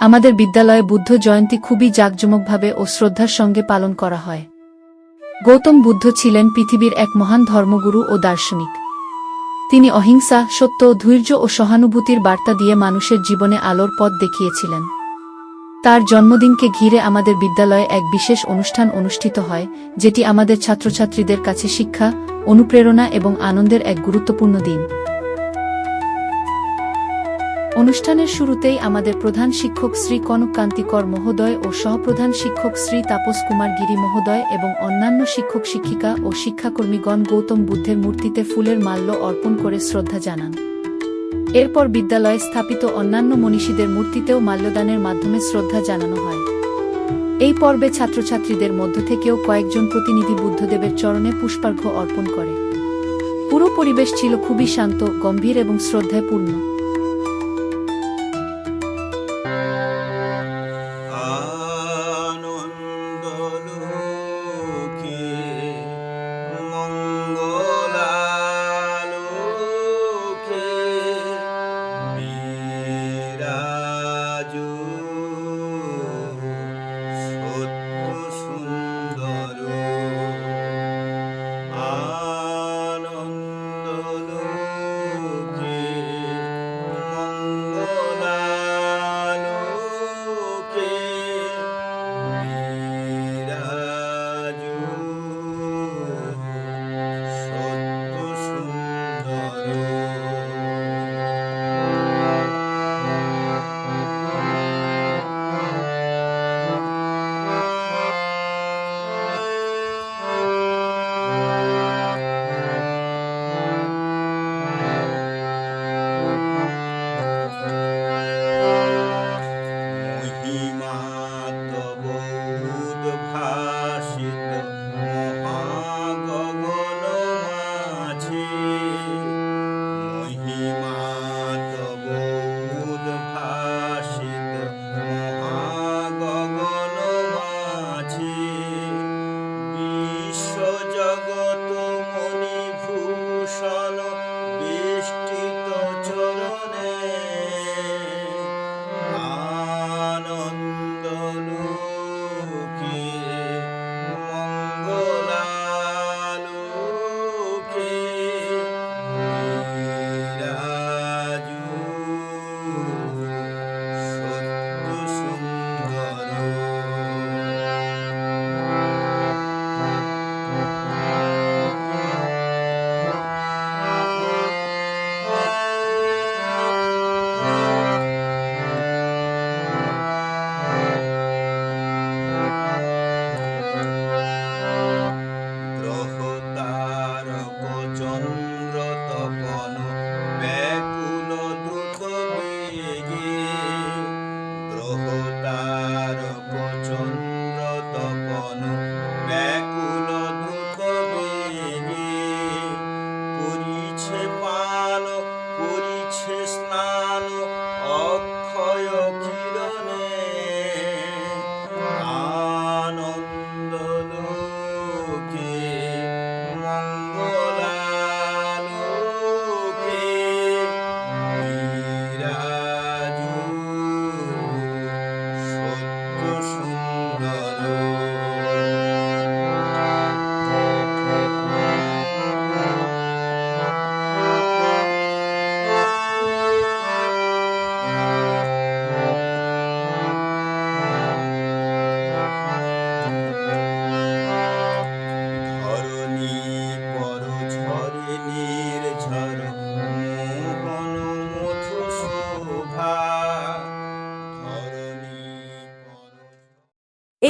আমাদের বিদ্যালয়ে বুদ্ধ জয়ন্তী খুবই জাঁকজমকভাবে ও শ্রদ্ধার সঙ্গে পালন করা হয়। গৌতম বুদ্ধ ছিলেন পৃথিবীর এক মহান ধর্মগুরু ও দার্শনিক। তিনি অহিংসা, সত্য, ধৈর্য ও সহানুভূতির বার্তা দিয়ে মানুষের জীবনে আলোর পথ দেখিয়েছিলেন। তার জন্মদিনকে ঘিরে আমাদের বিদ্যালয়ে এক বিশেষ অনুষ্ঠান অনুষ্ঠিত হয়, যেটি আমাদের ছাত্রছাত্রীদের কাছে শিক্ষা, অনুপ্রেরণা এবং আনন্দের এক গুরুত্বপূর্ণ দিন। অনুষ্ঠানের শুরুতেই আমাদের প্রধান শিক্ষক শ্রী কনক কান্তিকর মহোদয় ও সহপ্রধান শিক্ষক শ্রী তাপস কুমার গিরি মহোদয় এবং অন্যান্য শিক্ষক শিক্ষিকা ও শিক্ষাকর্মীগণ গৌতম বুদ্ধের মূর্তিতে ফুলের মাল্য অর্পণ করে শ্রদ্ধা জানান। এরপর বিদ্যালয়ে স্থাপিত অন্যান্য মনীষীদের মূর্তিতেও মাল্যদানের মাধ্যমে শ্রদ্ধা জানানো হয়। এই পর্বে ছাত্রছাত্রীদের মধ্য থেকেও কয়েকজন প্রতিনিধি বুদ্ধদেবের চরণে পুষ্পার্ঘ্য অর্পণ করে। পুরো পরিবেশ ছিল খুবই শান্ত, গম্ভীর এবং শ্রদ্ধায় পূর্ণ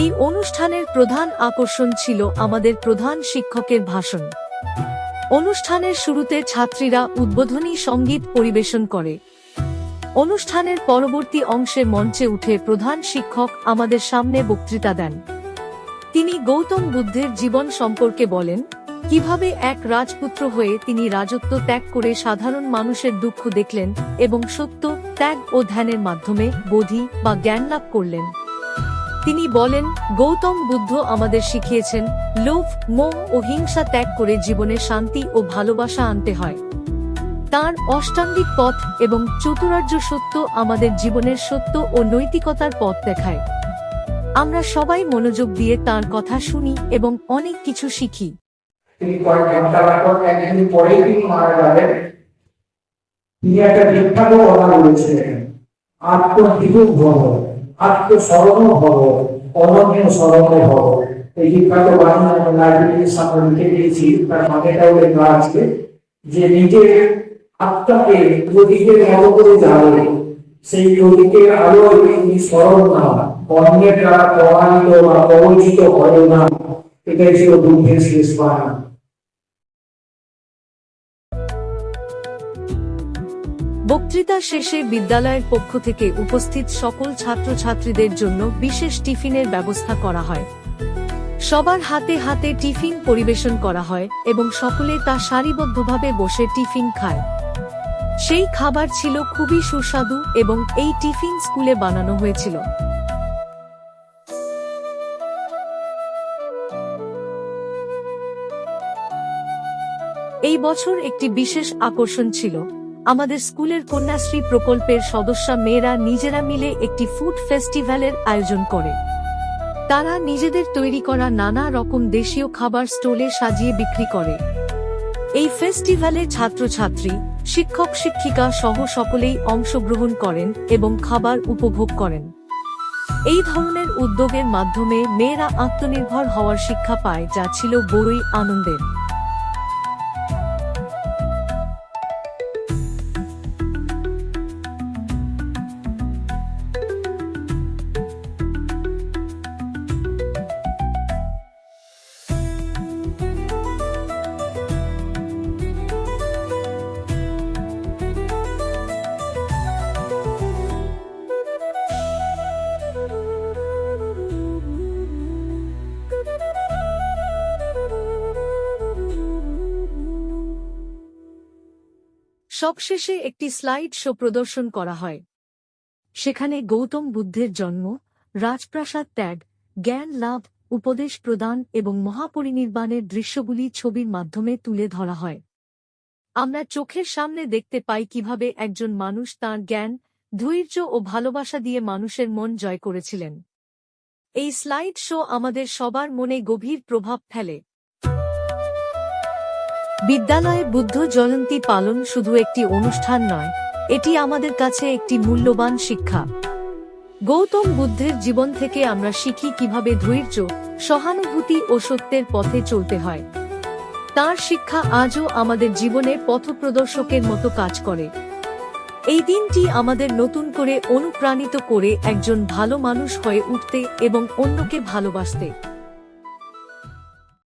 এই অনুষ্ঠানের প্রধান আকর্ষণ ছিল আমাদের প্রধান শিক্ষকের ভাষণ। অনুষ্ঠানের শুরুতে ছাত্রীরা উদ্বোধনী সংগীত পরিবেশন করে। অনুষ্ঠানের পরবর্তী অংশে মঞ্চে উঠে প্রধান শিক্ষক আমাদের সামনে বক্তৃতা দেন। তিনি গৌতম বুদ্ধের জীবন সম্পর্কে বলেন, কীভাবে এক রাজপুত্র হয়ে তিনি রাজত্ব ত্যাগ করে সাধারণ মানুষের দুঃখ দেখলেন এবং সত্য, ত্যাগ ও ধ্যানের মাধ্যমে বোধি বা জ্ঞান লাভ করলেন। তিনি বলেন, গৌতম বুদ্ধ আমাদের শিখিয়েছেন, লোভ, মোহ ও হিংসা ত্যাগ করে জীবনে শান্তি ও ভালোবাসা আনতে হয়। তার অষ্টাঙ্গিক পথ এবং চতুরার্য সত্য আমাদের জীবনের সত্য ও নৈতিকতার পথ দেখায়। আমরা সবাই মনোযোগ দিয়ে তার কথা শুনি এবং অনেক কিছু শিখি। তিনি একদিন পরেই তিনি মারা তিনি একটা বিখ্যাত কথা বলেছিলেন আত্মবিভূত ভব আত্মস্মরণ ভব অনন্য স্মরণ ভব এই বিখ্যাত বাণী আমি লাইব্রেরির সামনে লিখে দিয়েছি, তার মানেটাও লেখা আছে যে নিজের আত্মাকে প্রতীকের মতো করে জ্বালে সেই প্রতীকের আলোয় স্মরণ না অন্যের দ্বারা প্রমাণিত বা প্রবচিত হয় না। এটাই ছিল দুঃখের শেষ বাণী বক্তৃতা শেষে বিদ্যালয়ের পক্ষ থেকে উপস্থিত সকল ছাত্রছাত্রীদের জন্য বিশেষ টিফিনের ব্যবস্থা করা হয়। সবার হাতে হাতে টিফিন পরিবেশন করা হয় এবং সকলে তা সারিবদ্ধভাবে বসে টিফিন খায়। সেই খাবার ছিল খুবই সুস্বাদু এবং এই টিফিন স্কুলে বানানো হয়েছিল। এই বছর একটি বিশেষ আকর্ষণ ছিল। আমাদের স্কুলের কন্যাশ্রী প্রকল্পের সদস্যা মেয়েরা নিজেরা মিলে একটি ফুড ফেস্টিভ্যালের আয়োজন করে। তারা নিজেদের তৈরি করা নানা রকম দেশীয় খাবার স্টলে সাজিয়ে বিক্রি করে। এই ফেস্টিভ্যালে ছাত্রছাত্রী, শিক্ষক শিক্ষিকা সহ সকলেই অংশগ্রহণ করেন এবং খাবার উপভোগ করেন। এই ধরনের উদ্যোগের মাধ্যমে মেয়েরা আত্মনির্ভর হওয়ার শিক্ষা পায় যা ছিল বড়ই আনন্দের। সবশেষে একটি স্লাইড শো প্রদর্শন করা হয়। সেখানে গৌতম বুদ্ধের জন্ম, রাজপ্রাসাদ ত্যাগ, জ্ঞান লাভ, উপদেশ প্রদান এবং মহাপরিনির্বাণের দৃশ্যগুলি ছবির মাধ্যমে তুলে ধরা হয়। আমরা চোখের সামনে দেখতে পাই কীভাবে একজন মানুষ তাঁর জ্ঞান, ধৈর্য ও ভালোবাসা দিয়ে মানুষের মন জয় করেছিলেন। এই স্লাইড শো আমাদের সবার মনে গভীর প্রভাব ফেলে। বিদ্যালয়ে বুদ্ধ জয়ন্তী পালন শুধু একটি অনুষ্ঠান নয়, এটি আমাদের কাছে একটি মূল্যবান শিক্ষা। গৌতম বুদ্ধের জীবন থেকে আমরা শিখি কীভাবে ধৈর্য, সহানুভূতি ও সত্যের পথে চলতে হয়। তার শিক্ষা আজও আমাদের জীবনে পথপ্রদর্শকের মতো কাজ করে। এই দিনটি আমাদের নতুন করে অনুপ্রাণিত করে একজন ভালো মানুষ হয়ে উঠতে এবং অন্যকে ভালোবাসতে।